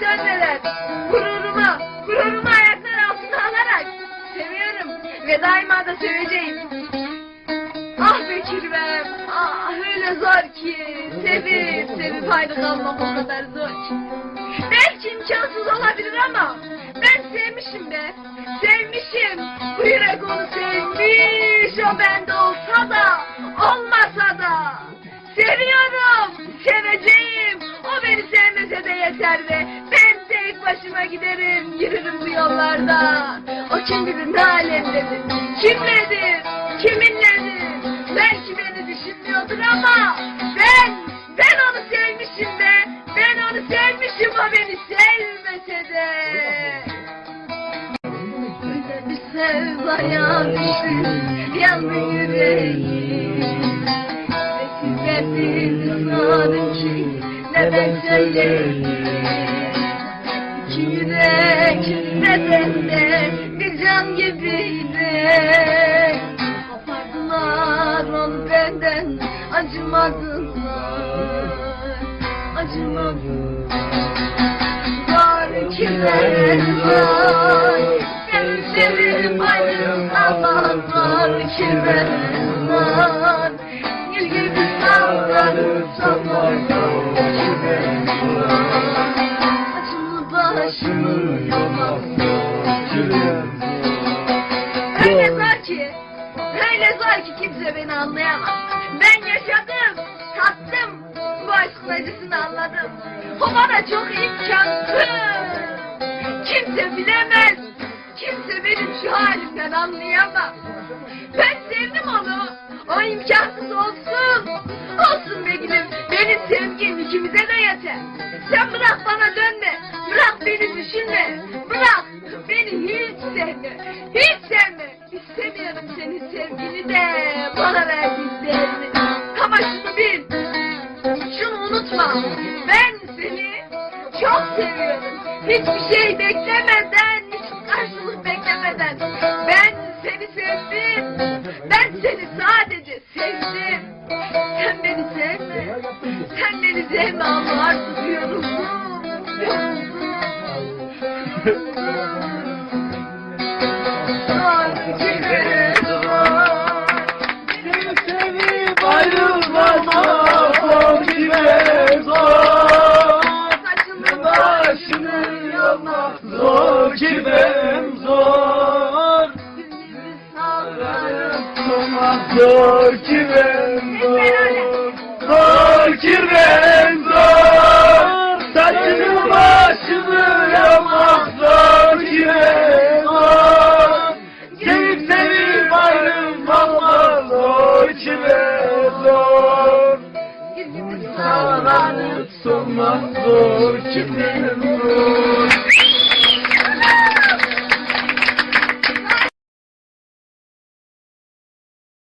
dönmeler. Gururuma, gururumu ayaklar altına alarak seviyorum ve daima da seveceğim. Ah be kirvem, ah öyle zor ki, sevip sevip ayrı kalmak o kadar zor ki. Belki imkansız olabilir ama ben sevmişim be, sevmişim. Bu yürek onu sevmiş, o bende olsa da, olmasa da. Seviyorum, seveceğim. O beni sevmese de yeter be. Başıma giderim, yürürüm bu yollarda. O bilir ne alemdedir, kimledir, kiminledir. Belki beni düşünmüyordur ama ben, ben onu sevmişim be. Ben onu sevmişim, o beni sevmese de. Bir sevdaya düştüm, yandı yüreğim. Ve siz verdiniz ki ne ben söyleyeyim. Yürek ne bende bir can gibiydi. Kopardılar onu benden acımadılar, acımadılar. Var kimler var, ben sevip ayrılamazlar kimler var. Gül gibi sallanıp sallanıp Saçımı başımı yolmazlar. Öyle zor ki, öyle zor ki kimse beni anlayamaz. Ben yaşadım, tattım, bu aşkın acısını anladım. O bana çok imkansız. Kimse bilemez, kimse benim şu halimden anlayamaz. Ben sevdim onu, o imkansız olsun. Olsun be gülüm, benim sevgim ikimize de yeter. Sen bırak bana dönme, bırak düşünme, bırak beni hiç sevme, hiç sevme. İstemiyorum senin sevgini de, bana verdiklerini. Ama şunu bil, şunu unutma, ben seni çok seviyorum. Hiçbir şey beklemeden, hiç karşılık beklemeden. Ben seni sevdim, ben seni sadece sevdim. Sen beni sevme, sen beni sevme ama artık yoruldum, zor. Başını yolmak zor. Zor Zor. Kime zor Solmak zor kime zor